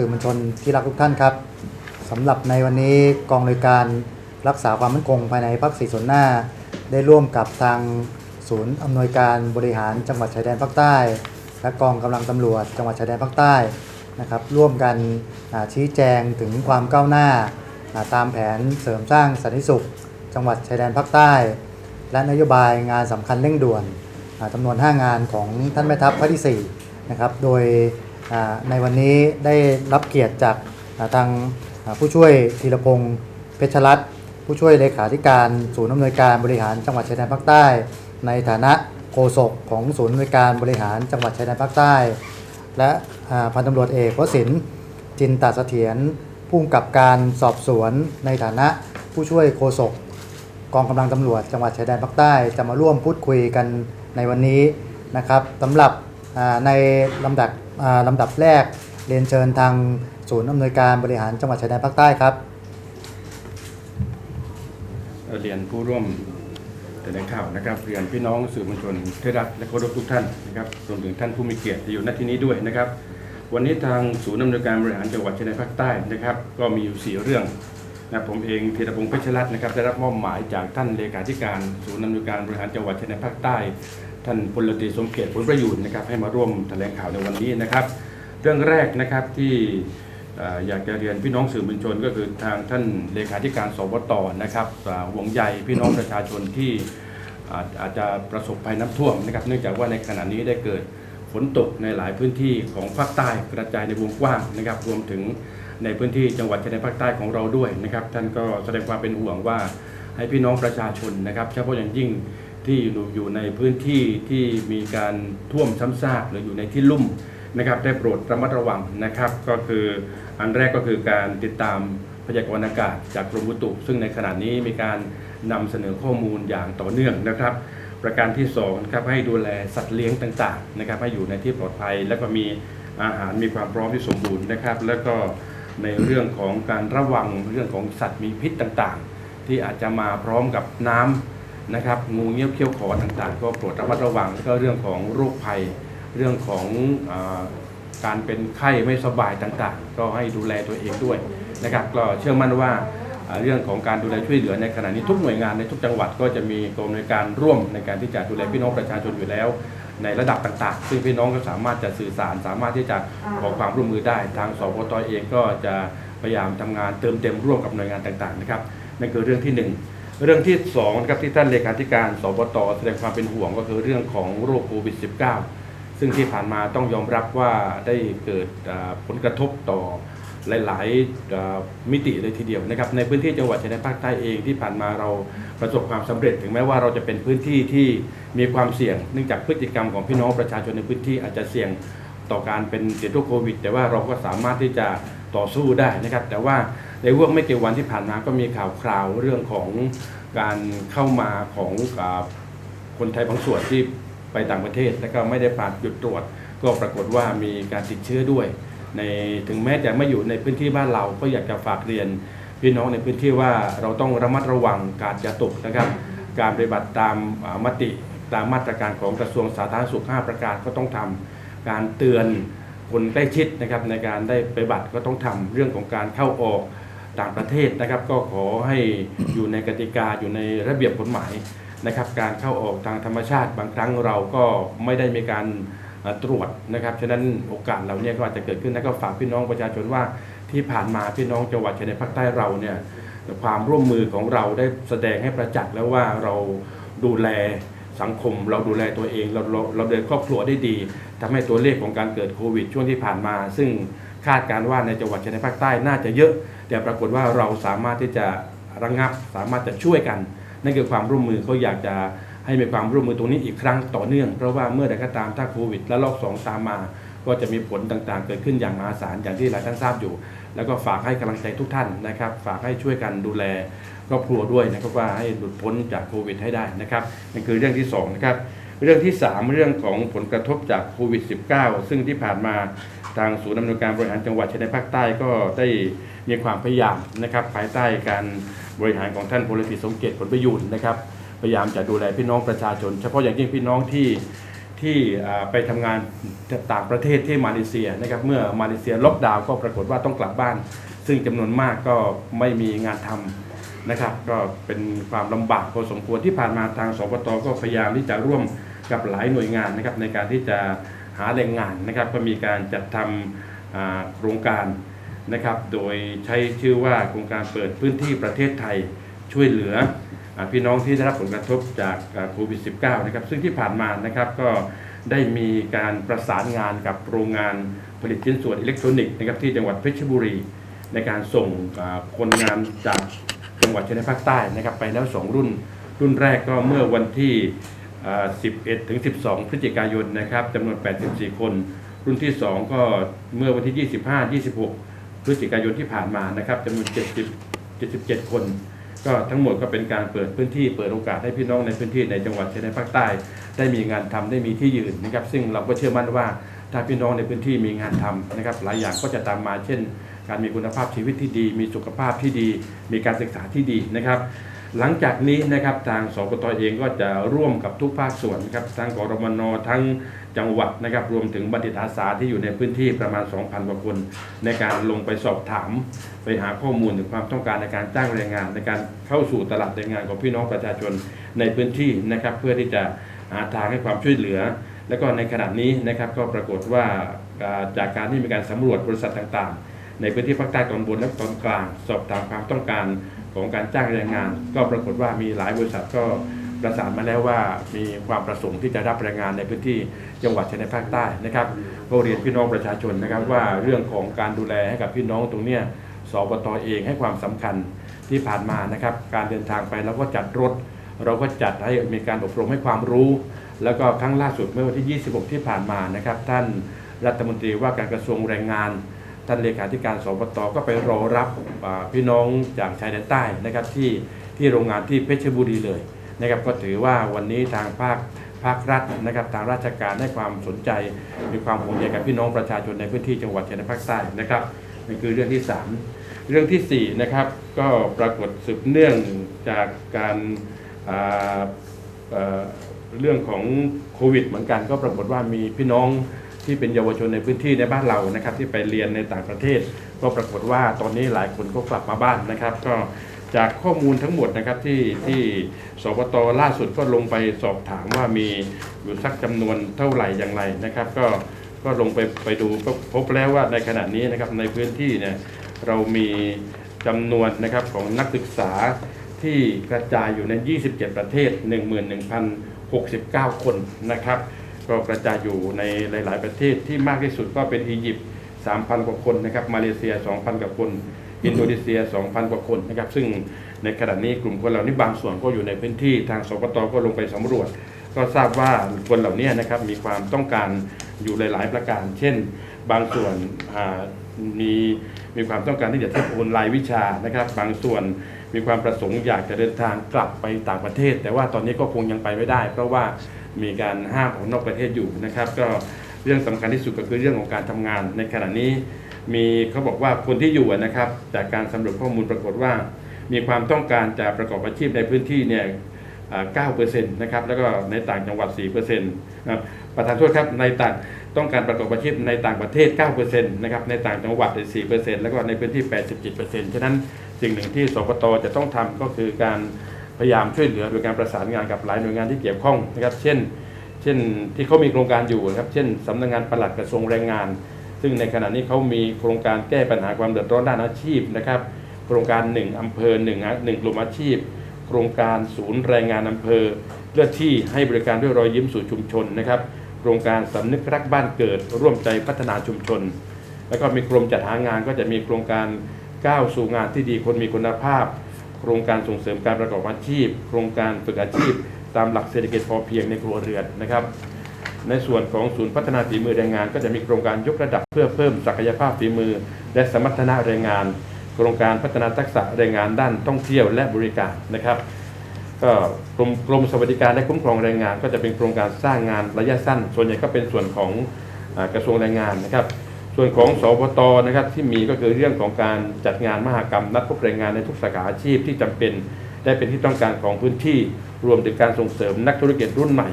สื่อมวลชนที่รักทุกท่านครับสำหรับในวันนี้กองโดยการรักษาความมั่นคงภายในภาคสี่ส่วนหน้า ได้ร่วมกับทางศูนย์อำนวยการบริหารจังหวัดชายแดนภาคใต้ และกองกำลังตำรวจจังหวัดชายแดนภาคใต้นะครับร่วมกันชี้แจงถึงความก้าวหน้า ตามแผนเสริมสร้างสันติสุข จังหวัดชายแดนภาคใต้ และนโยบายงานสำคัญเร่งด่วนอ่าจำนวน 5 งานของท่านแม่ทัพภาคที่4นะครับโดย ในวันนี้ได้รับเกียรติจากทางผู้ช่วยธีรพงศ์เพชรรัตน์ผู้ช่วยเลขาธิการศูนย์อำนวยการบริหารจังหวัดชายแดนภาคใต้ ในฐานะโฆษกของศูนย์อำนวยการบริหารจังหวัดชายแดนภาคใต้ และพันตำรวจเอกวสินทร์จินตเสถียรผู้กำกับการสอบสวนในฐานะผู้ช่วยโฆษกกองกำลังตำรวจจังหวัดชายแดนภาคใต้จะมาร่วมพูดคุยกันในวันนี้นะครับสำหรับ ในลำดับลำดับแรกเรียนเชิญทางศูนย์อำนวยการบริหารจังหวัดชายแดนภาคใต้ครับ เรียนผู้ร่วมแถลงข่าวนะครับ เรียนพี่น้องสื่อมวลชนที่รักและเคารพทุกท่านนะครับรวมถึงท่านผู้มีเกียรติที่อยู่ณที่นี้ด้วยนะครับ วันนี้ทางศูนย์อำนวยการบริหารจังหวัดชายแดนภาคใต้นะครับ ก็มีอยู่สี่เรื่องนะผมเองธีรพงศ์เพชรรัตน์นะครับได้รับมอบหมายจากท่านเลขาธิการศูนย์อำนวยการบริหารจังหวัดชายแดนภาคใต้ ท่านพลตรีสมเกียรติผลประยูนนะครับให้มาร่วมแถลงข่าวในวันนี้นะครับ เรื่องแรกนะครับที่อ่อยากจะเรียนพี่น้องสื่อมวลชน ก็คือทางท่านเลขาธิการสวตนะครับห่วงใยพี่น้องประชาชนที่อาจจะประสบภัยน้ำท่วมนะครับเนื่องจากว่าในขณะนี้ได้เกิดฝนตกในหลายพื้นที่ของภาคใต้กระจายในวงกว้างนะครับ รวมถึงในพื้นที่จังหวัดชายแดนภาคใต้ของเราด้วยนะครับ ท่านก็แสดงความเป็นห่วงว่าให้พี่น้องประชาชนนะครับเฉพาะอย่างยิ่ง ที่อยู่ในพื้นที่ที่มีการท่วมซ้ำซากหรืออยู่ในที่ลุ่มนะครับได้โปรดระมัดระวังนะครับ ก็คืออันแรกก็คือการติดตามพยากรณ์อากาศจากกรมอุตุ ซึ่งในขณะนี้มีการนำเสนอข้อมูลอย่างต่อเนื่องนะครับ ประการที่2นะครับให้ดูแลสัตว์เลี้ยงต่างๆนะครับให้อยู่ในที่ปลอดภัย แล้วก็มีอาหารมีความพร้อมที่สมบูรณ์นะครับ แล้วก็ในเรื่องของการระวังเรื่องของสัตว์มีพิษต่างๆ ที่อาจจะมาพร้อมกับน้ำ นะครับงูเงี้ยวเขี้ยวขอต่างๆ ก็โปรดระมัดระวังแล้วก็เรื่องของโรคภัย เรื่องของอการเป็นไข้ไม่สบายต่างๆ ก็ให้ดูแลตัวเองด้วยนะครับก็เชื่อมั่นว่าเรื่องของการดูแลช่วยเหลือในขณะนี้ทุกหน่วยงานในทุกจังหวัดก็จะมีกรมในการร่วมในการที่จะดูแลพี่น้องประชาชนอยู่แล้ว ในระดับต่างๆ ซึ่งพี่น้องก็สามารถจะสื่อสาร สามารถที่จะขอความร่วมมือได้ ทางสพตเองก็จะพยายามทำงานเติมเต็มร่วมกับหน่วยงานต่างๆนะครับนั่นคือเรื่องที่หนึ่ง เรื่องที่2นะครับที่ท่านเลขาธิการสบตแสดงความเป็นห่วงก็คือเรื่องของโรคโควิด -19 ซึ่งที่ผ่านมาต้องยอมรับว่าได้เกิดผลกระทบต่อหลาย ๆ มิติเลยทีเดียวนะครับ ในพื้นที่จังหวัดชายแดนภาคใต้เองที่ผ่านมาเราประสบความสำเร็จ ถึงแม้ว่าเราจะเป็นพื้นที่ที่มีความเสี่ยง เนื่องจากพฤติกรรมของพี่น้องประชาชนในพื้นที่อาจจะเสี่ยงต่อการเป็นติดโรคโควิด แต่ว่าเราก็สามารถที่จะต่อสู้ได้นะครับ แต่ว่า ในห่วงไม่กี่วันที่ผ่านมาก็มีข่าวคราวเรื่องของการเข้ามาของอคนไทยบางส่วนที่ไปต่างประเทศ แล้วก็ไม่ได้ผ่านจุดตรวจ ก็ปรากฏว่ามีการติดเชื้อด้วย ในถึงแม้จะไม่อยู่ในพื้นที่บ้านเราก็อยากจะฝากเรียนพี่น้องในพื้นที่ว่าเราต้องระมัดระวังการจะตกนะครับ การปฏิบัติตามมติตามมาตรการของกระทรวงสาธารณสุข 5 ประการก็ต้องทำการเตือนคนใกล้ชิดนะครับในการได้ปฏิบัติก็ต้องทำเรื่องของการเข้าออก ต่างประเทศนะครับ ก็ขอให้อยู่ในกติกาอยู่ในระเบียบกฎหมายนะครับ การเข้าออกทางธรรมชาติบางครั้งเราก็ไม่ได้มีการตรวจนะครับ ฉะนั้นโอกาสเหล่านี้ก็อาจจะเกิดขึ้นแล้วก็ฝากพี่น้องประชาชนว่าที่ผ่านมาพี่น้องจังหวัดชายแดนภาคใต้เราเนี่ยความร่วมมือของเราได้แสดงให้ประจักษ์แล้วว่าเราดูแลสังคม เราดูแลตัวเอง เราเราเราเดินครอบครัวได้ดีทำให้ตัวเลขของการเกิดโควิด ช่วงที่ผ่านมา ซึ่งคาดการณ์ว่าในจังหวัดชายแดนภาคใต้น่าจะเยอะ แต่ปรากฏว่าเราสามารถที่จะระงับสามารถจะช่วยกัน นั่นคือความร่วมมือเขาอยากจะให้มีความร่วมมือตรงนี้อีกครั้งต่อเนื่อง เพราะว่าเมื่อใดก็ตามถ้าโควิดและรอบสองตามมา ก็จะมีผลต่างๆ เกิดขึ้นอย่างมหาศาลอย่างที่หลายท่านทราบอยู่ แล้วก็ฝากให้กำลังใจทุกท่านนะครับ ฝากให้ช่วยกันดูแลครอบครัวด้วยนะครับว่าให้หลุดพ้นจากโควิดให้ได้นะครับนั่นคือเรื่องที่สองนะครับเรื่องที่สามเรื่องของผลกระทบจากโควิด -19 ซึ่งที่ผ่านมา ทางศูนย์ดำเนินการบริหารจังหวัดชายแดนภาคใต้ก็ได้มีความพยายามนะครับภายใต้การบริหารของท่านพลตรีสมเกียรติผลประยูนนะครับพยายามจะดูแลพี่น้องประชาชน เฉพาะอย่างยิ่งพี่น้องที่ที่ไปทำงานต่างประเทศที่มาเลเซียนะครับเมื่อมาเลเซียล็อกดาวน์ก็ปรากฏว่าต้องกลับบ้าน ซึ่งจำนวนมากก็ไม่มีงานทำนะครับ ก็เป็นความลำบากพอสมควรที่ผ่านมาทางสปตก็พยายามที่จะร่วมกับหลายหน่วยงานนะครับในการที่จะ หาแรงงานนะครับก็มีการจัดทำโครงการนะครับโดยใช้ชื่อว่าโครงการเปิดพื้นที่ประเทศไทยช่วยเหลืออพี่น้องที่ได้รับผลกระทบจากโควิด -19 นะครับซึ่งที่ผ่านมานะครับก็ได้มีการประสานงานกับโรงงานผลิตชิ้นส่วนอิเล็กทรอนิกส์นะครับที่จังหวัดเพชรบุรี ในการส่งคนงานจากจังหวัดชายแดนภาคใต้นะครับไปแล้ว 2 รุ่น รุ่นแรกก็เมื่อวันที่ 11 ถึง 12 พฤศจิกายนนะครับจำนวน 84 คน รุ่นที่ 2 ก็เมื่อวันที่ 25 26 พฤศจิกายนที่ผ่านมานะครับจำนวน 70 77 คน ก็ทั้งหมดก็เป็นการเปิดพื้นที่เปิดโอกาสให้พี่น้องในพื้นที่ในจังหวัดชายแดนภาคใต้ ได้มีงานทำได้มีที่ยืนนะครับ ซึ่งเราก็เชื่อมั่นว่าถ้าพี่น้องในพื้นที่มีงานทำนะครับ หลายอย่างก็จะตามมาเช่น การมีคุณภาพชีวิตที่ดี มีสุขภาพที่ดี มีการศึกษาที่ดีนะครับ หลังจากนี้นะครับทางสปตเองก็จะร่วมกับทุกภาคส่วนนะครับทั้งกรมนทั้งจังหวัดนะครับรวมถึงบัณฑิตอาสาที่อยู่ในพื้นที่ประมาณ 2,000กว่าคน ในการลงไปสอบถาม ไปหาข้อมูลถึงความต้องการในการจ้างแรงงาน ในการเข้าสู่ตลาดแรงงานของพี่น้องประชาชนในพื้นที่นะครับ เพื่อที่จะหาทางให้ความช่วยเหลือ แล้วก็ในขณะนี้นะครับก็ปรากฏว่าอ่าจากการที่มีการสำรวจบริษัทต่างๆ ในพื้นที่ภาคใต้ตอนบนและตอนกลาง สอบถามความต้องการ ของการจ้างแรงงาน ก็ปรากฏว่ามีหลายบริษัทก็ประสานมาแล้วว่ามีความประสงค์ที่จะรับแรงงานในพื้นที่จังหวัดชายแดนภาคใต้นะครับก็เรียนพี่น้องประชาชนนะครับว่าเรื่องของการดูแลให้กับพี่น้องตรงเนี้ยสบตเองให้ความสำคัญที่ผ่านมานะครับ การเดินทางไปเราก็จัดรถ เราก็จัดให้มีการอบรมให้ความรู้ แล้วก็ครั้งล่าสุดเมื่อวันที่ 26 ที่ผ่านมานะครับ ท่านรัฐมนตรีว่าการกระทรวงแรงงาน ท่านเลขาธิการสบตก็ไปรอรับพี่น้องจากชายแดนใต้นะครับที่ที่โรงงานที่เพชรบุรีเลยนะครับก็ถือว่าวันนี้ทางภาคภาครัฐนะครับทางราชการให้ความสนใจมีความห่วงใยกับพี่น้องประชาชนในพื้นที่จังหวัดชายแดนภาคใต้นะครับนั่คือเรื่องที่สามเรื่องที่สี่นะครับ ก็ปรากฏสืบเนื่องจากการเรื่องของโควิดเหมือนกันก็ปรากฏว่ามีพี่น้อง ที่เป็นเยาวชนในพื้นที่ในบ้านเรานะครับ ที่ไปเรียนในต่างประเทศ ก็ปรากฏว่าตอนนี้หลายคนก็กลับมาบ้านนะครับ ก็จากข้อมูลทั้งหมดนะครับที่ที่สปตล่าสุดก็ลงไปสอบถามว่ามีอยู่สักจำนวนเท่าไหร่อย่างไรนะครับ ก็ก็ลงไปไปดูก็พบแล้วว่าในขณะนี้นะครับในพื้นที่เนี่ยเรามีจำนวนนะครับของนักศึกษาที่กระจายอยู่ใน 27 ประเทศ 11,069 คนนะครับ ก็กระจายอยู่ในหลาย ๆ ประเทศที่มากที่สุดก็เป็นอียิปต์3,000 กว่าคนนะครับมาเลเซีย 2,000 กว่าคน อินโดนีเซีย 2,000 กว่าคนนะครับซึ่งในขณะนี้กลุ่มคนเหล่านี้บางส่วนก็อยู่ในพื้นที่ทางสปตก็ลงไปสำรวจ ก็ทราบว่าคนเหล่านี้นะครับมีความต้องการอยู่หลาย ๆ ประการ เช่น บางส่วนมีมีความต้องการที่จะเทียบโอนรายวิชานะครับ บางส่วนมีความประสงค์อยากจะเดินทางกลับไปต่างประเทศ แต่ว่าตอนนี้ก็คงยังไปไม่ได้ เพราะว่า มีการห้ามออกนอกประเทศอยู่นะครับ ก็เรื่องสำคัญที่สุดก็คือเรื่องของการทำงาน ในขณะนี้มีเขาบอกว่าคนที่อยู่นะครับจากการสำรวจข้อมูลปรากฏว่า มีความต้องการจะประกอบอาชีพในพื้นที่เนี่ย9%นะครับแล้วก็ในต่างจังหวัด 4%นะครับประธานโทษครับในต่างต้องการประกอบอาชีพในต่างประเทศ 9%นะครับในต่างจังหวัด4%แล้วก็ในพื้นที่ 87%ฉะนั้นสิ่งหนึ่งที่สปตจะต้องทำก็คือการ พยายามช่วยเหลือโดยการประสานงานกับหลายหน่วยงานที่เกี่ยวข้องนะครับ เช่น เช่นที่เขามีโครงการอยู่นะครับเช่นสำนักงานปลัดกระทรวงแรงงาน ซึ่งในขณะนี้เขามีโครงการแก้ปัญหาความเดือดร้อนด้านอาชีพนะครับ โครงการ 1อำเภอ1ฮะ1กลุ่มอาชีพ โครงการศูนย์แรงงานอำเภอเลือดที่ให้บริการด้วยรอยยิ้มสู่ชุมชนนะครับโครงการสำนึกรักบ้านเกิด ร่วมใจพัฒนาชุมชน แล้วก็มีกรมจัดหางานก็จะมีโครงการก้าวสู่งานที่ดีคนมีคุณภาพ โครงการส่งเสริมการประกอบอาชีพ โครงการฝึกอาชีพ ตามหลักเศรษฐกิจพอเพียงในครัวเรือนนะครับ ในส่วนของศูนย์พัฒนาฝีมือแรงงาน ก็จะมีโครงการยกระดับเพื่อเพิ่มศักยภาพฝีมือ และสมรรถนะแรงงาน โครงการพัฒนาทักษะแรงงานด้านท่องเที่ยวและบริการนะครับ ก็กรมกรมสวัสดิการและคุ้มครองแรงงาน ก็จะเป็นโครงการสร้างงานระยะสั้น ส่วนใหญ่ก็เป็นส่วนของอกระทรวงแรงงานนะครับ ส่วนของสพตนะครับที่มีก็คือเรื่องของการจัดงานมหกรรม นัดพบแรงงานในทุกสาขาอาชีพที่จำเป็นได้เป็นที่ต้องการของพื้นที่รวมถึงการส่งเสริมนักธุรกิจรุ่นใหม่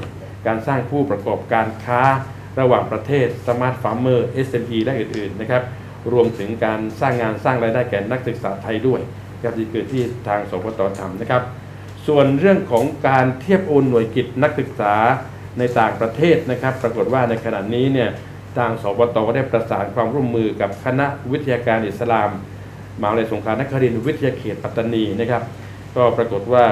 การสร้างผู้ประกอบการค้าระหว่างประเทศ Smart Farmer SME และอื่นๆนะครับรวมถึงการสร้างงานสร้างรายได้แก่นักศึกษาไทยด้วยครับที่เกิดที่ทางสปตทำนะครับ ส่วนเรื่องของการเทียบโอนหน่วยกิจนักศึกษาในต่างประเทศนะครับ ปรากฏว่าในขณะนี้เนี่ย ทางสปตได้ประสานความร่วมมือกับคณะวิทยาการอิสลามมหาวิทยาลัยสงขลานครินทร์วิทยาเขตปัตตานีนะครับ ก็ปรากฏว่า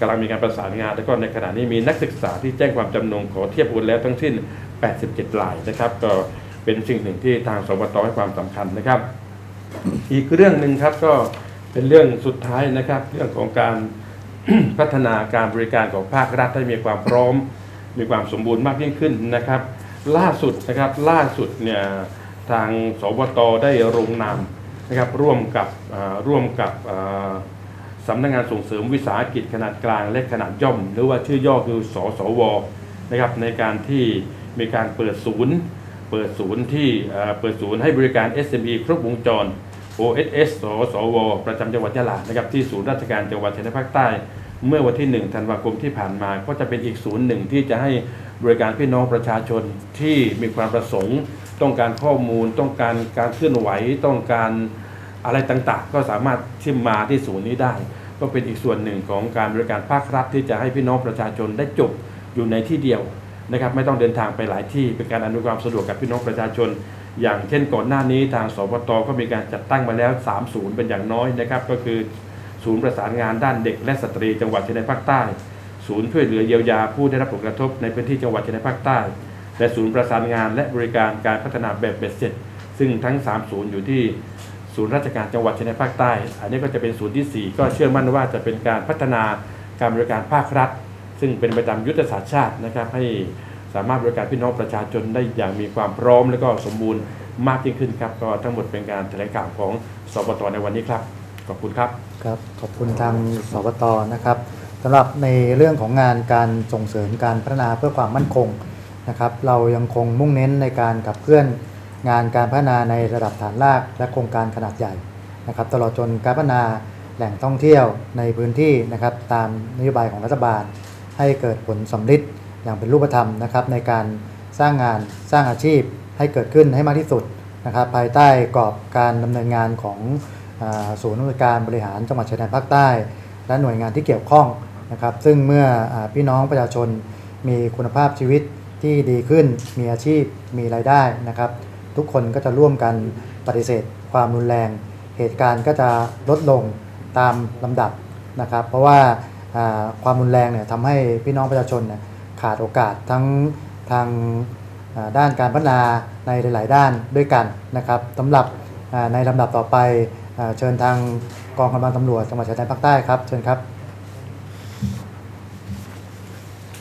กำลังมีการประสานงาน แล้วก็ในขณะนี้มีนักศึกษาที่แจ้งความจำนงขอเทียบโอนแล้วทั้งสิ้น 87รายนะครับ ก็เป็นสิ่งหนึ่งที่ทางสปตให้ความสำคัญนะครับ อีกเรื่องหนึ่งครับก็เป็นเรื่องสุดท้ายนะครับ เรื่องของการพัฒนาการบริการของภาครัฐให้มีความพร้อม มีความสมบูรณ์มากยิ่งขึ้นนะครับ ล่าสุดนะครับล่าสุดเนี่ยทางสบตได้ลงนามนะครับร่วมกับร่วมกับสำนักงานส่งเสริมวิสาหกิจขนาดกลางและขนาดย่อม หรือว่าชื่อย่อคือสสวนะครับในการที่มีการเปิดศูนย์ เปิดศูนย์ที่เอ่อเปิดศูนย์ให้บริการ SME ครบวงจร OSS สสว ประจำจังหวัดยะลานะครับที่ศูนย์ราชการจังหวัดชายแดนภาคใต้ เมื่อวันที่ 1 ธันวาคมที่ผ่านมา ก็จะเป็นอีกศูนย์หนึ่งที่จะให้บริการพี่น้องประชาชนที่มีความประสงค์ ต้องการข้อมูล ต้องการการเคลื่อนไหว ต้องการอะไรต่างๆ ก็สามารถที่มาที่ศูนย์นี้ได้ ก็เป็นอีกส่วนหนึ่งของการบริการภาครัฐที่จะให้พี่น้องประชาชนได้จบอยู่ในที่เดียวนะครับ ไม่ต้องเดินทางไปหลายที่เป็นการอำนวยความสะดวกกับพี่น้องประชาชน อย่างเช่นก่อนหน้านี้ทางสปตก็มีการจัดตั้งมาแล้ว3ศูนย์เป็นอย่างน้อยนะครับ ก็คือ ศูนย์ประสานงานด้านเด็กและสตรีจังหวัดชายแดนภาคใต้ ศูนย์ช่วยเหลือเยียวยาผู้ได้รับผลกระทบในพื้นที่จังหวัดชายแดนภาคใต้ และศูนย์ประสานงานและบริการการพัฒนาแบบเบ็ดเสร็จ ซึ่งทั้ง 3 ศูนย์อยู่ที่ศูนย์ราชการจังหวัดชายแดนภาคใต้ อันนี้ก็จะเป็นศูนย์ที่ 4 ก็เชื่อมั่นว่าจะเป็นการพัฒนาการบริการภาครัฐ ซึ่งเป็นไปตามยุทธศาสตร์ชาตินะครับให้สามารถบริการพี่น้องประชาชนได้อย่างมีความพร้อมและก็สมบูรณ์มากยิ่งขึ้นครับก็ทั้งหมดเป็นการแถลงข่าวของสปตในวันนี้ครับ ขอบคุณครับครับขอบคุณทางสบตนะครับสำหรับในเรื่องของงานการส่งเสริมการพัฒนาเพื่อความมั่นคงนะครับ เรายังคงมุ่งเน้นในการขับเคลื่อนงานการพัฒนาในระดับฐานรากและโครงการขนาดใหญ่นะครับตลอดจนการพัฒนาแหล่งท่องเที่ยวในพื้นที่นะครับตามนโยบายของรัฐบาล ให้เกิดผลสำลิดอย่างเป็นรูปธรรมนะครับในการสร้างงานสร้างอาชีพให้เกิดขึ้นให้มากที่สุดนะครับภายใต้กรอบการดำเนินงานของ ศูนย์อำนวยการบริหารจังหวัดชายแดนภาคใต้ และหน่วยงานที่เกี่ยวข้องนะครับ ซึ่งเมื่ออพี่น้องประชาชนมีคุณภาพชีวิตที่ดีขึ้น มีอาชีพ มีรายได้นะครับ ทุกคนก็จะร่วมกันปฏิเสธ ความรุนแรง เหตุการณ์ก็จะลดลงตามลำดับนะครับ เพราะว่าความรุนแรงเนี่ยทำให้พี่น้องประชาชนเนี่ยขาดโอกาสทั้งทางด้านการพัฒนาในหลาย ๆ ด้านด้วยกันนะครับสำหรับในลำดับต่อไป เชิญทางกองกำลังตำรวจจังหวัดชายแดนภาคใต้ครับ เชิญครับ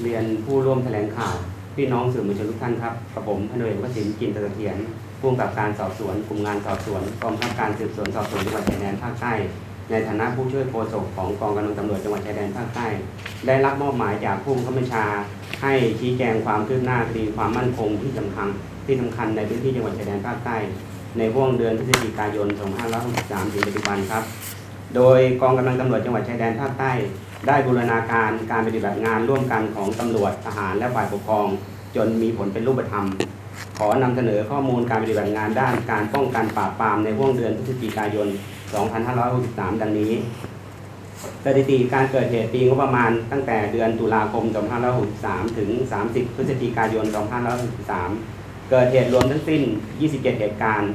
เรียนผู้ร่วมแถลงข่าว พี่น้องสื่อมวลชนทุกท่านครับกระผมพลเอกวสินกินตะเทียนผู้กำกับการสอบสวนกลุ่มงานสอบสวนกองบังคับการสืบสวนสอบสวนจังหวัดชายแดนภาคใต้ในฐานะผู้ช่วยโฆษกของกองกำลังตำรวจจังหวัดชายแดนภาคใต้ได้รับมอบหมายจากผู้บังคับบัญชา ให้ชี้แจงความคืบหน้าคดีความมั่นคงที่สำคัญที่สำคัญในพื้นที่จังหวัดชายแดนภาคใต้ ในห่วงเดือนพฤศจิกายน 2563 ถึงปัจจุบันครับ โดยกองกำลังตำรวจจังหวัดชายแดนภาคใต้ ได้บูรณาการการปฏิบัติงานร่วมกันของตำรวจทหารและฝ่ายปกครอง จนมีผลเป็นรูปธรรม ขอนำเสนอข้อมูลการปฏิบัติงานด้านการป้องกันปราบปรามในห่วงเดือนพฤศจิกายน 2563 ดังนี้สถิติการเกิดเหตุปีงบประมาณตั้งแต่เดือนตุลาคม 2563 ถึง 30 พฤศจิกายน 2563 เกิดเหตุรวมทั้งสิ้น 27 เหตุการณ์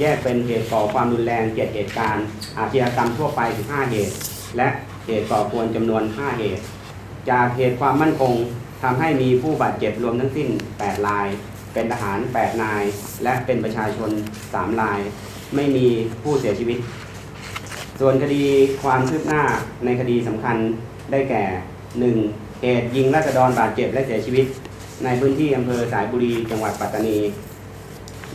แยกเป็นเหตุก่อความรุนแรง 7 เหตุการณ์ อาชญากรรมทั่วไป 15 เหตุ และเหตุก่อควรจำนวน 5 เหตุ จากเหตุความมั่นคงทำให้มีผู้บาดเจ็บรวมทั้งสิ้น 8 ราย เป็นทหาร 8 นาย และเป็นประชาชน 3 ราย ไม่มีผู้เสียชีวิต ส่วนคดีความคืบหน้าในคดีสำคัญได้แก่ 1. เหตุยิงราษฎรบาดเจ็บและเสียชีวิต ในพื้นที่อำเภอสายบุรีจังหวัดปัตตานี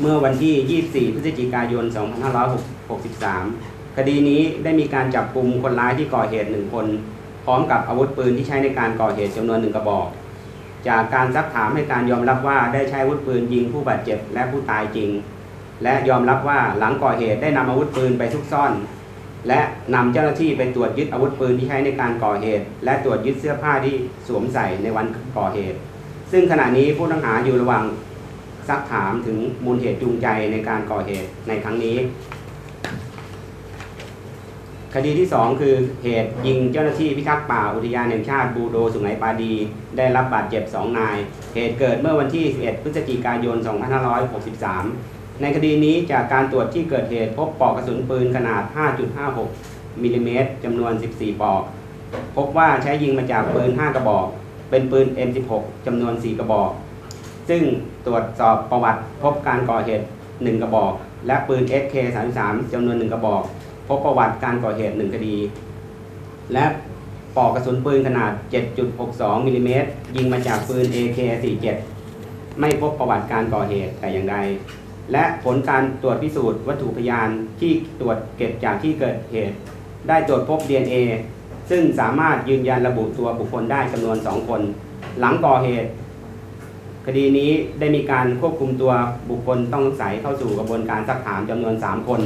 เมื่อวันที่ 24 พฤศจิกายน 2563 คดีนี้ได้มีการจับกลุ่มคนร้ายที่ก่อเหตุหนึ่งคน พร้อมกับอาวุธปืนที่ใช้ในการก่อเหตุจำนวนหนึ่งกระบอก จากการซักถามให้การยอมรับว่าได้ใช้อาวุธปืนยิงผู้บาดเจ็บและผู้ตายจริง และยอมรับว่าหลังก่อเหตุได้นำอาวุธปืนไปซุกซ่อนและนำเจ้าหน้าที่ไปตรวจยึดอาวุธปืนที่ใช้ในการก่อเหตุ และตรวจยึดเสื้อผ้าที่สวมใส่ในวันก่อเหตุ ซึ่งขณะนี้ผู้ต้องหาอยู่ระหว่างซักถามถึงมูลเหตุจูงใจในการก่อเหตุในครั้งนี้ คดีที่ 2 คือเหตุยิงเจ้าหน้าที่พิทักษ์ป่าอุทยานแห่งชาติบูโดสุไหงปาดี ได้รับบาดเจ็บ 2 นาย เหตุเกิดเมื่อวันที่ 11 พฤศจิกายน 2563 ในคดีนี้จากการตรวจที่เกิดเหตุพบปลอกกระสุนปืนขนาด 5.56มิลลิเมตรจำนวน 14 ปลอก พบว่าใช้ยิงมาจากปืน 5 กระบอก เป็นปืน M16 จำนวน 4 กระบอก ซึ่งตรวจสอบประวัติพบการก่อเหตุ 1 กระบอก และปืน SK33 จำนวน 1 กระบอก พบประวัติการก่อเหตุ 1 คดี และปลอกกระสุนปืนขนาด 7.62 มิลลิเมตรยิงมาจากปืน AK47 ไม่พบประวัติการก่อเหตุแต่อย่างใด และผลการตรวจพิสูจน์วัตถุพยานที่ตรวจเก็บจากที่เกิดเหตุ ได้ตรวจพบ DNA ซึ่งสามารถยืนยันระบุตัวบุคคลได้จำนวน 2 คน หลังก่อเหตุ คดีนี้ได้มีการควบคุมตัวบุคคลต้องสงสัยเข้าสู่กระบวนการซักถามจำนวน 3 คน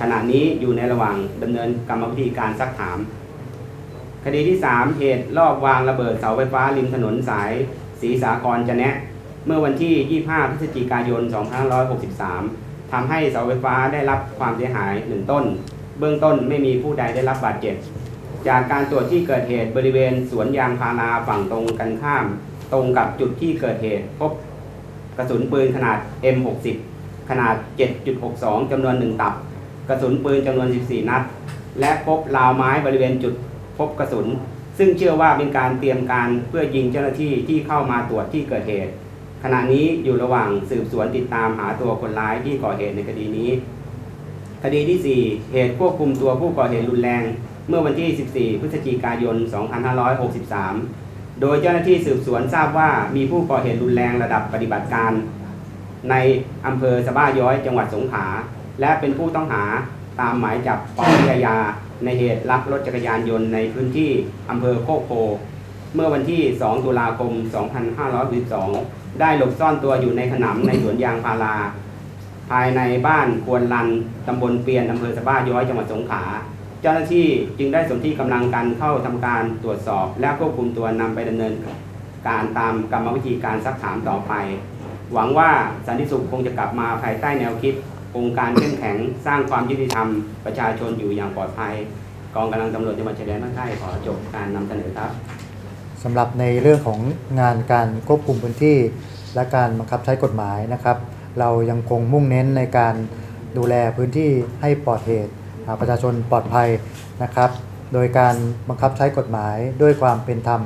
ขณะนี้อยู่ในระหว่างดำเนินกรรมวิธีการซักถาม คดีที่ 3 เหตุลอบวางระเบิดเสาไฟฟ้าริมถนนสายศรีสาครจะแนะ เมื่อวันที่ 25 พฤศจิกายน 2563ทำให้เสาไฟฟ้าได้รับความเสียหายหนึ่งต้น เบื้องต้นไม่มีผู้ใดได้รับบาดเจ็บ จากการตรวจที่เกิดเหตุบริเวณสวนยางพาราฝั่งตรงกันข้าม ตรงกับจุดที่เกิดเหตุ พบกระสุนปืนขนาด M60 ขนาด 7.62 จำนวน 1 ตับ กระสุนปืนจำนวน 14 นัด และพบราวไม้บริเวณจุดพบกระสุน ซึ่งเชื่อว่าเป็นการเตรียมการเพื่อยิงเจ้าหน้าที่ที่เข้ามาตรวจที่เกิดเหตุ ขณะนี้อยู่ระหว่างสืบสวนติดตามหาตัวคนร้ายที่ก่อเหตุในคดีนี้ คดีที่ 4 เหตุควบคุมตัวผู้ก่อเหตุรุนแรง เมื่อวันที่ 14 พฤศจิกายน 2563 โดยเจ้าหน้าที่สืบสวนทราบว่ามีผู้ก่อเหตุรุนแรงระดับปฏิบัติการ ในอำเภอสะบ้าย้อยจังหวัดสงขลาและเป็นผู้ต้องหาตามหมายจับปวิยา ในเหตุลักรถจักรยานยนต์ในพื้นที่อำเภอโคกโพ เมื่อวันที่ 2 ตุลาคม 2512ได้หลบซ่อนตัวอยู่ในขนำในสวนยางพารา ภายในบ้านควนลันตำบลเปียนอำเภอสะบ้าย้อยจังหวัดสงขลา เจ้าหน้าที่จึงได้สนที่กำลังกันเข้าทำการตรวจสอบ และควบคุมตัวนำไปดำเนินการตามกรรมวิธีการซักถามต่อไป หวังว่าสันติสุขคงจะกลับมาภายใต้แนวคิดองค์การเข้มแข็งสร้างความยุติธรรมประชาชนอยู่อย่างปลอดภัย กองกำลังตำรวจจังหวัดชายแดนภาคใต้ขอจบการนำเสนอครับสำหรับในเรื่องของงานการควบคุมพื้นที่ และการบังคับใช้กฎหมายนะครับ เรายังคงมุ่งเน้นในการดูแลพื้นที่ให้ปลอดเหตุ ประชาชนปลอดภัยนะครับ โดยการบังคับใช้กฎหมายด้วยความเป็นธรรม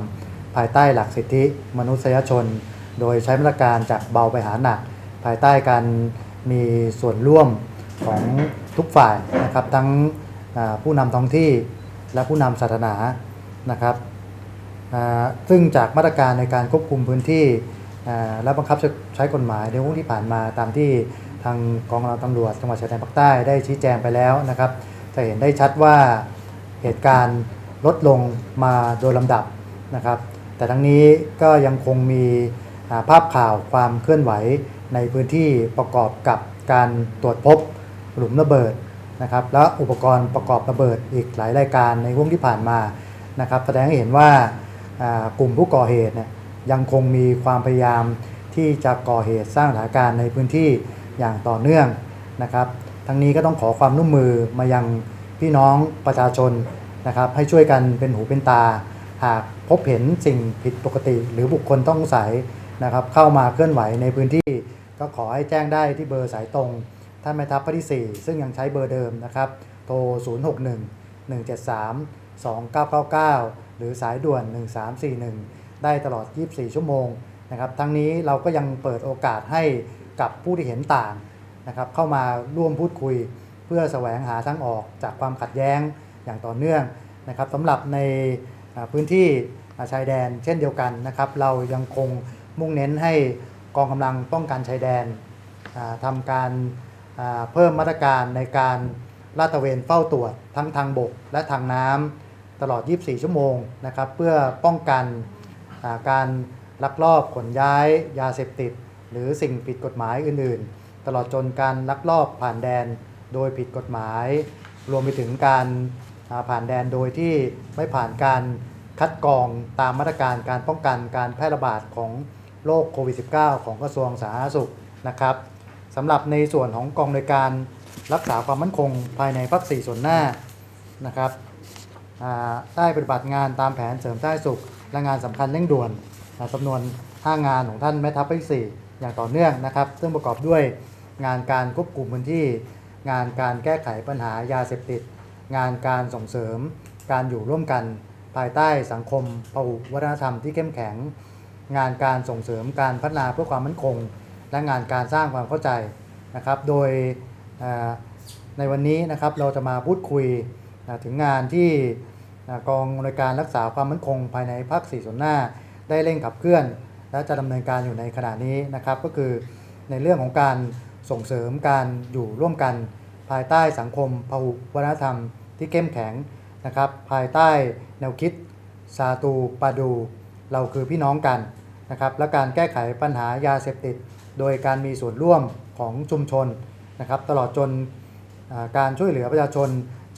ภายใต้หลักสิทธิมนุษยชน โดยใช้มาตรการจากเบาไปหาหนัก ภายใต้การมีส่วนร่วมของทุกฝ่ายนะครับ ทั้งผู้นำท้องที่และผู้นำศาสนานะครับซึ่งจากมาตรการในการควบคุมพื้นที่และบังคับใช้ใช้กฎหมายในช่วงที่ผ่านมาตามที่ ทางกองกำลังตำรวจจังหวัดชายแดนภาคใต้ได้ชี้แจงไปแล้วนะครับ จะเห็นได้ชัดว่าเหตุการณ์ลดลงมาโดยลำดับนะครับ แต่ทั้งนี้ก็ยังคงมีภาพข่าวความเคลื่อนไหวในพื้นที่ประกอบกับการตรวจพบหลุมระเบิดนะครับ และอุปกรณ์ประกอบระเบิดอีกหลายรายการในช่วงที่ผ่านมานะครับแสดงให้เห็นว่ากลุ่มผู้ก่อเหตุเนี่ยยังคงมีความพยายามที่จะก่อเหตุสร้างสถานการณ์ในพื้นที่ อย่างต่อเนื่องนะครับ ทั้งนี้ก็ต้องขอความร่วมมือมายังพี่น้องประชาชนนะครับ ให้ช่วยกันเป็นหูเป็นตา หากพบเห็นสิ่งผิดปกติ หรือบุคคลต้องสงสัยนะครับ เข้ามาเคลื่อนไหวในพื้นที่ ก็ขอให้แจ้งได้ที่เบอร์สายตรงท่านแม่ทัพภาคที่ 4 ซึ่งยังใช้เบอร์เดิมนะครับ โทร 061 173 2999 หรือสายด่วน 1341 ได้ตลอด 24 ชั่วโมงนะครับ ทั้งนี้เราก็ยังเปิดโอกาสให้ กับผู้ที่เห็นต่างนะครับเข้ามาร่วมพูดคุย เพื่อแสวงหาทางออกจากความขัดแย้งอย่างต่อเนื่องนะครับสำหรับในพื้นที่ชายแดนเช่นเดียวกันนะครับ เรายังคงมุ่งเน้นให้กองกำลังป้องกันชายแดนอ่าทำการเพิ่มมาตรการในการลาดตระเวนเฝ้าตรวจทั้งทางบกและทางน้ำตลอด 24 ชั่วโมงนะครับ เพื่อป้องกันการลักลอบขนย้ายยาเสพติด หรือสิ่งผิดกฎหมายอื่น ๆ ตลอดจนการลักลอบผ่านแดนโดยผิดกฎหมาย รวมไปถึงการผ่านแดนโดยที่ไม่ผ่านการคัดกรองตามมาตรการการป้องกันการแพร่ระบาดของโรคโควิด -19 ของกระทรวงสาธารณสุขนะครับสำหรับในส่วนของกองในวยการรักษาความมั่นคงภายในภาค4ส่วนหน้านะครับได้ปฏิบัติงานตามแผนเสริมสร้างสุขและงานสำคัญเร่งด่วนจำนวน 5 งานของท่านแม่ทัพภาคที่4 อย่างต่อเนื่องนะครับ ซึ่งประกอบด้วยงานการควบคุมพื้นที่ งานการแก้ไขปัญหายาเสพติด งานการส่งเสริม การอยู่ร่วมกัน ภายใต้สังคมพหุวัฒนธรรมที่เข้มแข็ง งานการส่งเสริมการพัฒนาเพื่อความมั่นคง และงานการสร้างความเข้าใจนะครับ โดยในวันนี้นะครับเราจะมาพูดคุยถึงงานที่กองอำนวยการรักษาความมั่นคงภายในภาค4ส่วนหน้า ได้เร่งขับเคลื่อน และจะดำเนินการอยู่ในขณะนี้นะครับ ก็คือในเรื่องของการส่งเสริมการอยู่ร่วมกัน ภายใต้สังคมพหุวัฒนธรรมที่เข้มแข็งนะครับ ภายใต้แนวคิดซาตูปาดู เราคือพี่น้องกันนะครับ และการแก้ไขปัญหายาเสพติด โดยการมีส่วนร่วมของชุมชนนะครับ ตลอดจนการช่วยเหลือประชาชน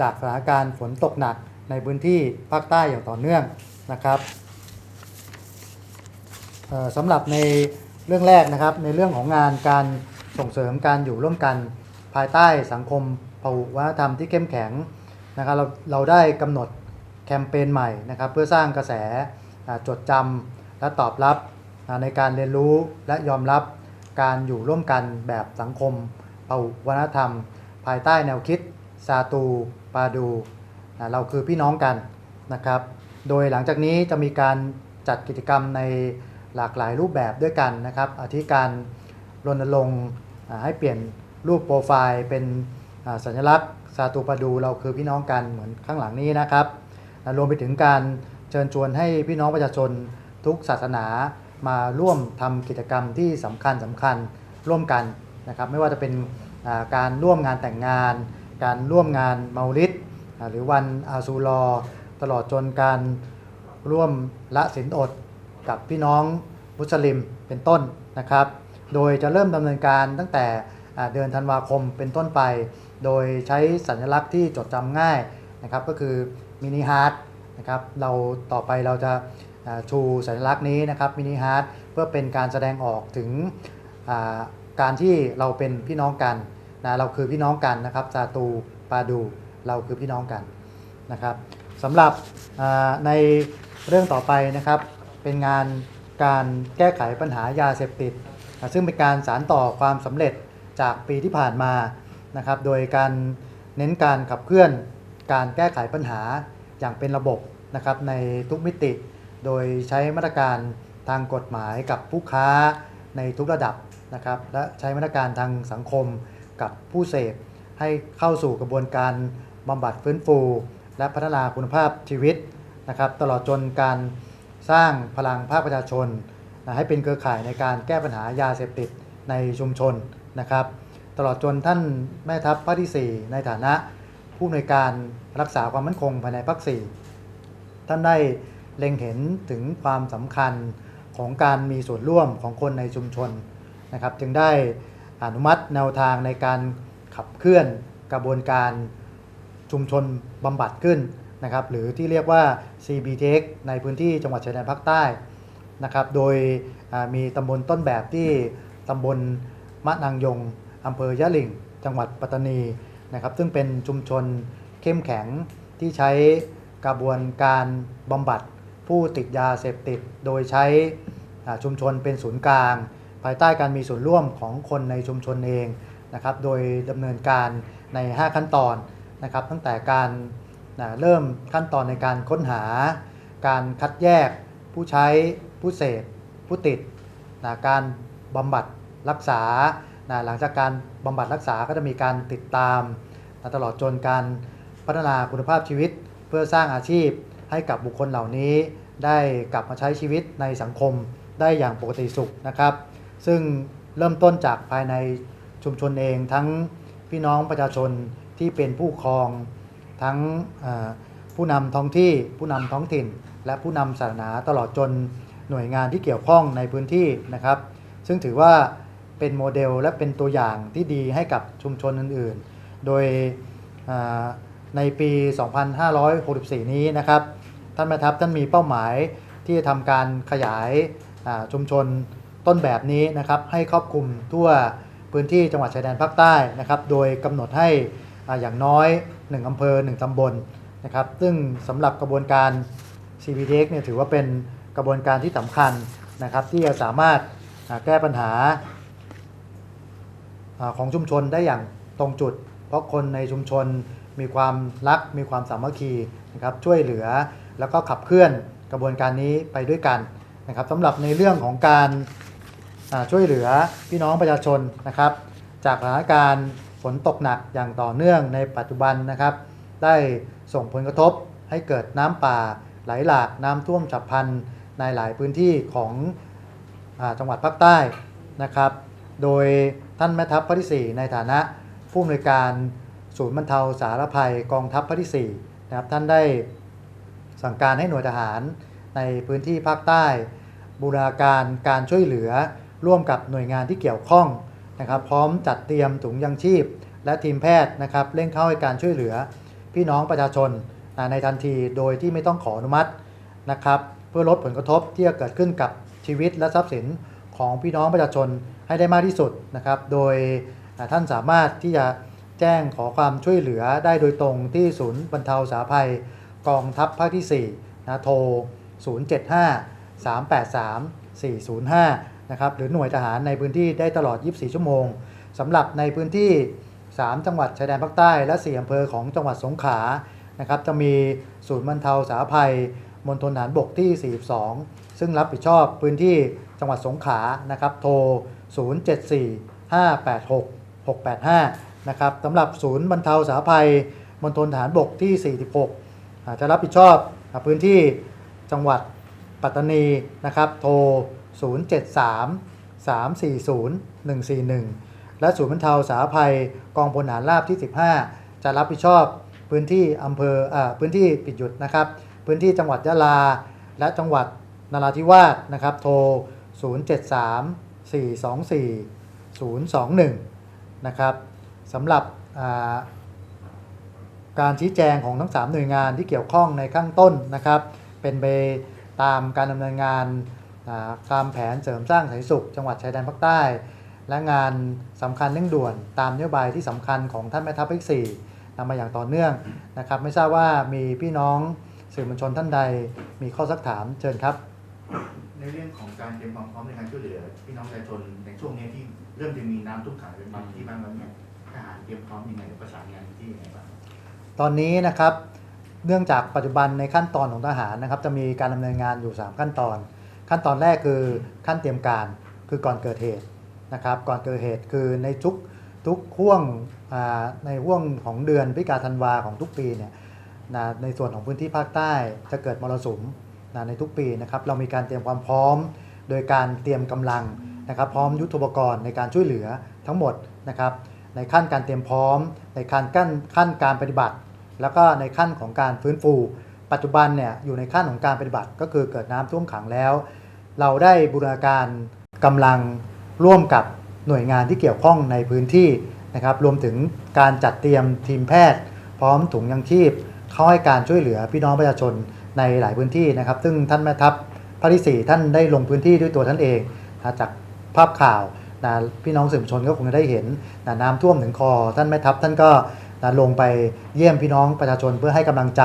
จากสถานการณ์ฝนตกหนักในพื้นที่ภาคใต้อย่างต่อเนื่องนะครับ สำหรับในเรื่องแรกนะครับ ในเรื่องของงานการส่งเสริมการอยู่ร่วมกันภายใต้สังคมพหุวัฒนธรรมที่เข้มแข็งนะครับเราเราได้กำหนดแคมเปญใหม่นะครับ เพื่อสร้างกระแสจดจำและตอบรับในการเรียนรู้และยอมรับการอยู่ร่วมกันแบบสังคมพหุวัฒนธรรม ภายใต้แนวคิดซาตูปาดูเราคือพี่น้องกันนะครับ โดยหลังจากนี้จะมีการจัดกิจกรรมใน หลากหลายรูปแบบด้วยกันนะครับอาทิการรณรงค์ให้เปลี่ยนรูปโปรไฟล์เป็นสัญลักษณ์ซาตูปาดูเราคือพี่น้องกันเหมือนข้างหลังนี้นะครับ รวมไปถึงการเชิญชวนให้พี่น้องประชาชนทุกศาสนามาร่วมทำกิจกรรมที่สำคัญสำคัญร่วมกันนะครับ ไม่ว่าจะเป็นการร่วมงานแต่งงาน การร่วมงานเมาลิดหรือวันอาซูรอตลอดจนการร่วมละสินอด กับพี่น้องมุสลิมเป็นต้นนะครับ โดยจะเริ่มดำเนินการตั้งแต่เดือนธันวาคมเป็นต้นไป โดยใช้สัญลักษณ์ที่จดจำง่ายนะครับก็คือมินิฮาร์ดนะครับเราต่อไปเราจะชูสัญลักษณ์นี้นะครับมินิฮาร์ดเพื่อเป็นการแสดงออกถึงการที่เราเป็นพี่น้องกันนะเราคือพี่น้องกันนะครับซาตูปาดูเราคือพี่น้องกันนะครับสำหรับในเรื่องต่อไปนะครับ เป็นงานการแก้ไขปัญหายาเสพติด ซึ่งเป็นการสารต่อความสำเร็จจากปีที่ผ่านมานะครับ โดยการเน้นการขับเคลื่อนการแก้ไขปัญหาอย่างเป็นระบบนะครับในทุกมิติ โดยใช้มาตรการทางกฎหมายกับผู้ค้าในทุกระดับนะครับ และใช้มาตรการทางสังคมกับผู้เสพให้เข้าสู่กระบวนการบำบัดฟื้นฟู และพัฒนาคุณภาพชีวิตนะครับ ตลอดจนการ สร้างพลังภาคประชาชนนะให้เป็นเครือข่ายในการแก้ปัญหายาเสพติดในชุมชนนะครับ ตลอดจนท่านแม่ทัพภาคที่ 4 ในฐานะผู้อำนวยการรักษาความมั่นคงภายในภาค4ท่านได้เล็งเห็นถึงความสำคัญของการมีส่วนร่วมของคนในชุมชนนะครับ จึงได้อนุมัติแนวทางในการขับเคลื่อนกระบวนการชุมชนบำบัดขึ้น นะครับหรือที่เรียกว่า CBTX ในพื้นที่จังหวัดชายแดนภาคใต้นะครับโดยมีตำบลต้นแบบที่ตำบลมะนางยงอำเภอยะหลิ่ง จังหวัดปัตตานีนะครับซึ่งเป็นชุมชนเข้มแข็งที่ใช้กระบวนการบำบัดผู้ติดยาเสพติด โดยใช้ชุมชนเป็นศูนย์กลาง ภายใต้การมีส่วนร่วมของคนในชุมชนเองนะครับโดยดำเนินการใน 5 ขั้นตอนนะครับตั้งแต่การ อ่าเริ่มขั้นตอนในการค้นหา การคัดแยก ผู้ใช้ผู้เสพผู้ติดนะการบำบัดรักษานะหลังจากการบำบัดรักษาก็จะมีการติดตามนะตลอดจนการพัฒนาคุณภาพชีวิต เพื่อสร้างอาชีพให้กับบุคคลเหล่านี้ ได้กลับมาใช้ชีวิตในสังคมได้อย่างปกติสุขนะครับ ซึ่งเริ่มต้นจากภายในชุมชนเองทั้งพี่น้องประชาชนที่เป็นผู้ครอง ทั้งผู้นำท้องที่ผู้นำท้องถิ่น และผู้นำศาสนาตลอดจนหน่วยงานที่เกี่ยวข้องในพื้นที่นะครับ ซึ่งถือว่าเป็นโมเดลและเป็นตัวอย่างที่ดีให้กับชุมชนอื่นๆ โดยในปี 2564 นี้นะครับ ท่านแม่ทัพท่านมีเป้าหมายที่จะทำการขยายชุมชนต้นแบบนี้นะครับให้ครอบคลุมทั่วพื้นที่จังหวัดชายแดนภาคใต้นะครับ โดยกำหนดให้ อย่างน้อย 1อำเภอ 1ตำบลนะครับซึ่งสำหรับกระบวนการ CPDX เนี่ยถือว่าเป็นกระบวนการที่สำคัญนะครับที่จะสามารถแก้ปัญหาของชุมชนได้อย่างตรงจุด เพราะคนในชุมชนมีความรักมีความสามัคคีนะครับช่วยเหลือแล้วก็ขับเคลื่อนกระบวนการนี้ไปด้วยกันนะครับสำหรับในเรื่องของการช่วยเหลือพี่น้องประชาชนนะครับ จากสถานการณ์ ฝนตกหนักอย่างต่อเนื่องในปัจจุบันนะครับ ได้ส่งผลกระทบให้เกิดน้ำป่าไหลหลากน้ำท่วมฉับพลันในหลายพื้นที่ของอจังหวัดภาคใต้นะครับ โดยท่านแม่ทัพภาคที่ 4 ในฐานะผู้อำนวยการศูนย์บรรเทาสารภัยกองทัพภาคที่4นะครับท่านได้สั่งการให้หน่วยทหารในพื้นที่ภาคใต้ บูรณาการการช่วยเหลือร่วมกับหน่วยงานที่เกี่ยวข้อง นะครับพร้อมจัดเตรียมถุงยังชีพ และทีมแพทย์นะครับเร่งเข้าให้การช่วยเหลือพี่น้องประชาชนในทันทีโดยที่ไม่ต้องขออนุมัตินะครับเพื่อลดผลกระทบที่จะเกิดขึ้นกับชีวิตและทรัพย์สินของพี่น้องประชาชนให้ได้มากที่สุดนะครับ โดยท่านสามารถที่จะแจ้งขอความช่วยเหลือได้โดยตรงที่ศูนย์บรรเทาสาธารณภัยกองทัพภาคที่4นะโทร 075 383 405 นะครับหรือหน่วยทหารในพื้นที่ได้ตลอด 24 ชั่วโมงสำหรับในพื้นที่ 3 จังหวัดชายแดนภาคใต้และ4อำเภอของจังหวัดสงขลานะครับจะมีศูนย์บรรเทาสาธารณภัยมณฑลฐานบกที่ 42 ซึ่งรับผิดชอบพื้นที่จังหวัดสงขลานะครับโทร 074 586 685 นะครับสำหรับศูนย์บรรเทาสาธารณภัยมณฑลฐานบกที่ 46 จะรับผิดชอบพื้นที่จังหวัดปัตตานีนะครับโทร 073 340 141 และศูนย์บรรเทาสาภัยกองพลฐานราบที่ 15 จะรับผิดชอบพื้นที่อำเภออพื้นที่ปิดหยุดนะครับ พื้นที่จังหวัดยะลา และจังหวัดนราธิวาสนะครับ โทร 073 424 021 นะครับสำหรับการชี้แจงของทั้ง 3 หน่วยงานที่เกี่ยวข้องในข้างต้นนะครับ เป็นไปตามการดำเนินงาน ตามแผนเสริมสร้างสันติสุข จังหวัดชายแดนภาคใต้ และงานสำคัญเร่งด่วนตามนโยบายที่สำคัญของท่านแม่ทัพภาคที่สี่นำมาอย่างต่อเนื่องนะครับ ไม่ทราบว่ามีพี่น้องสื่อมวลชนท่านใดมีข้อสักถามเชิญครับ ในเรื่องของการเตรียมความพร้อมในการช่วยเหลือ พี่น้องประชาชนในช่วงนี้ที่เริ่มจะมีน้ำท่วมขังเป็นบางที่บ้างแล้วเนี่ยทหารเตรียมพร้อมยังไงหรือประสานงานที่ยังไงบ้างตอนนี้นะครับเนื่องจากปัจจุบันในขั้นตอนของทหารนะครับ จะมีการดำเนินงานอยู่ 3 ขั้นตอน ขั้นตอนแรกคือขั้นเตรียมการคือก่อนเกิดเหตุนะครับ ก่อนเกิดเหตุคือในทุกทุกห่วงในห่วงของเดือนพิกาธันวาของทุกปีเนี่ยนะในส่วนของพื้นที่ภาคใต้จะเกิดมรสุมนะในทุกปีนะครับเรามีการเตรียมความพร้อม โดยการเตรียมกำลังนะครับ พร้อมยุทธปกรณ์ในการช่วยเหลือทั้งหมดนะครับ ในขั้นการเตรียมพร้อม ในขั้นขั้นขั้นการปฏิบัติ แล้วก็ในขั้นของการฟื้นฟู ปัจจุบันเนี่ยอยู่ในขั้นของการปฏิบัติ ก็คือเกิดน้ำท่วมขังแล้ว เราได้บูรณาการกำลังร่วมกับหน่วยงานที่เกี่ยวข้องในพื้นที่นะครับ รวมถึงการจัดเตรียมทีมแพทย์ พร้อมถุงยังชีพเข้าให้การช่วยเหลือพี่น้องประชาชนในหลายพื้นที่นะครับ ซึ่งท่านแม่ทัพภาคที่ 4 ท่านได้ลงพื้นที่ด้วยตัวท่านเองนะจากภาพข่าวนะพี่น้องสื่อมวลชนก็คงจะได้เห็นนะน้ำท่วมถึงคอ ท่านแม่ทัพท่านก็นะลงไปเยี่ยมพี่น้องประชาชนเพื่อให้กำลังใจ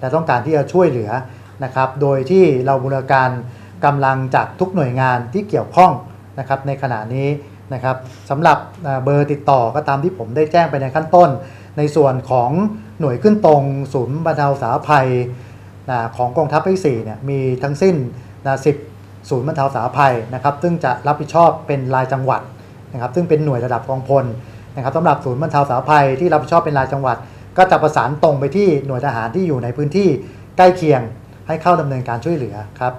และต้องการที่จะช่วยเหลือนะครับ โดยที่เราบูรณาการ กำลังจากทุกหน่วยงานที่เกี่ยวข้องนะครับในขณะนี้นะครับสำหรับเบอร์ติดต่อก็ตามที่ผมได้แจ้งไปในขั้นต้น ในส่วนของหน่วยขึ้นตรงศูนย์บรรเทาสาธารณภัยนะของกองทัพภาคที่สี่เนี่ยมีทั้งสิ้นนะ10ศูนย์บรรเทาสาธารณภัยนะครับซึ่งจะรับผิดชอบเป็นรายจังหวัดนะครับซึ่งเป็นหน่วยระดับกองพลนะครับสำหรับศูนย์บรรเทาสาธารณภัยที่รับผิดชอบเป็นรายจังหวัด ก็จะประสานตรงไปที่หน่วยทหารที่อยู่ในพื้นที่ใกล้เคียงให้เข้าดำเนินการช่วยเหลือครับ